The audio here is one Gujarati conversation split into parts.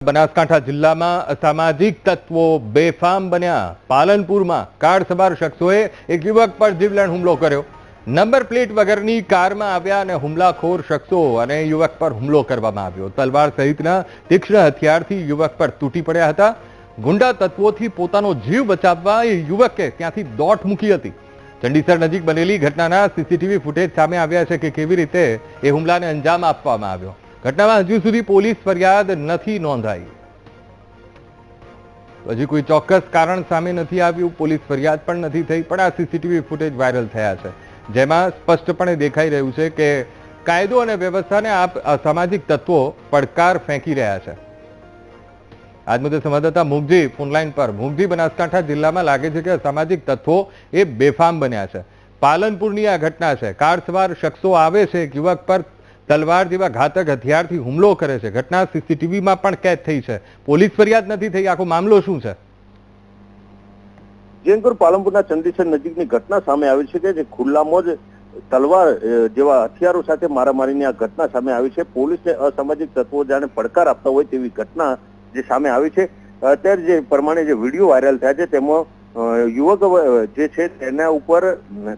બનાસકાંઠા જિલ્લામાં અસામાજિક તત્વો બેફામ બન્યા. પાલનપુરમાં કાર સવાર શખ્સોએ એક યુવક પર જીવલેણ હુમલો કર્યો. નંબર પ્લેટ વગરની કારમાં આવ્યા અને હુમલાખોર શખ્સો અને યુવક પર હુમલો કરવામાં આવ્યો. તલવાર સહિતના તીક્ષ્ણ હથિયારથી યુવક પર તૂટી પડ્યા હતા. ગુંડા તત્વોથી પોતાનો જીવ બચાવવા એ યુવકે ત્યાંથી દોટ મૂકી હતી. ચંડીસર નજીક બનેલી ઘટનાના સીસીટીવી ફૂટેજ સામે આવ્યા છે કે કેવી રીતે એ હુમલાને અંજામ આપવામાં આવ્યો. ઘટનામાં હજુ સુધી પોલીસ ફરિયાદ નથી નોંધાઈ. હજી કોઈ ચોક્કસ કારણ સામે નથી આવ્યું, પોલીસ ફરિયાદ પણ નથી થઈ, પણ આ સીસીટીવી ફૂટેજ વાયરલ થયા છે. જેમાં સ્પષ્ટપણે દેખાઈ રહ્યું છે કે કાયદો અને વ્યવસ્થાને આ અસામાજિક તત્વો પડકાર ફેંકી રહ્યા છે. આજ મુદ્દે સંવાદદાતા મુગજી ફોનલાઈન પર. મુગજી બનાસકાંઠા જિલ્લામાં લાગે છે કે અસામાજિક તત્વો એ બેફામ બન્યા છે. પાલનપુરની આ ઘટના છે. કાર સવાર શખ્સો આવે છે યુવક પર તલવાર જેવા ઘાતક હથિયારથી હુમલો કરે છે. ઘટના સીસીટીવીમાં પણ કેદ થઈ છે. પોલીસ ફરિયાદ નથી થઈ. આખો મામલો શું છે? જૈનપુર પાલનપુરના ચંદીસર નજીકની ઘટના સામે આવી છે કે જે ખુલ્લામાં જ તલવાર જેવા હથિયારો સાથે મારામારીની આ ઘટના સામે આવી છે. પોલીસને અસામાજિક તત્વો જાણે પડકાર આપતા હોય તેવી ઘટના જે સામે આવી છે. અત્યારે જે પ્રમાણે જે વીડિયો વાયરલ થયા છે, તેમાં યુવક જે છે, તેના ઉપર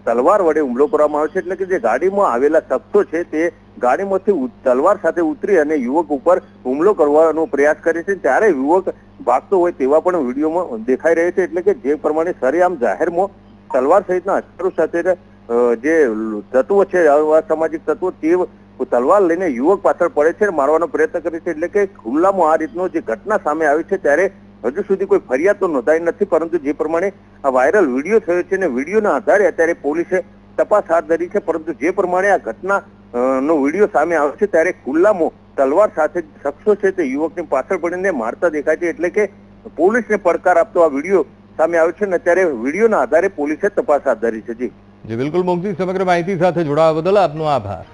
તલવાર વડે હુમલો કરવામાં આવ્યો છે. એટલે કે જે ગાડીમાં આવેલા શખ્સો છે, તે ગાડીમાંથી તલવાર સાથે ઉતરી અને યુવક ઉપર હુમલો કરવાનો પ્રયાસ કરે છે. ત્યારે યુવક ભાગતો હોય તેવા પણ વિડીયોમાં દેખાઈ રહે છે. એટલે કે જે પ્રમાણે સરેઆમ જાહેરમાં તલવાર સહિતના હથિયારો સાથે જે તત્વો છે, અસામાજિક તત્વો, તે તલવાર લઈને યુવક પાછળ પડે છે મારવાનો પ્રયત્ન કરે છે. એટલે કે ખુલ્લામાં આ રીતનો જે ઘટના સામે આવી છે, ત્યારે હજુ સુધી કોઈ ફરિયાદ તો નોંધાઈ નથી. પરંતુ જે પ્રમાણે આ વાયરલ વીડિયો થયો છે અને વિડીયોના આધારે અત્યારે પોલીસે તપાસ હાથ ધરી છે. પરંતુ જે પ્રમાણે આ ઘટના નો વીડિયો સામે આવે છે ત્યારે ખુલ્લામાં તલવાર સાથે શખ્સો છે તે યુવકની પાછળ પડીને મારતા દેખાય છે એટલે કે પોલીસને પડકાર આપતો આ વીડિયો સામે આવ્યો છે અને ત્યારે વિડીયોના આધારે પોલીસે તપાસ હાથ ધરી છે. જી. જે, બિલકુલ મોગજી સમગ્ર માહિતી સાથે જોડાવા બદલ આપનો આભાર.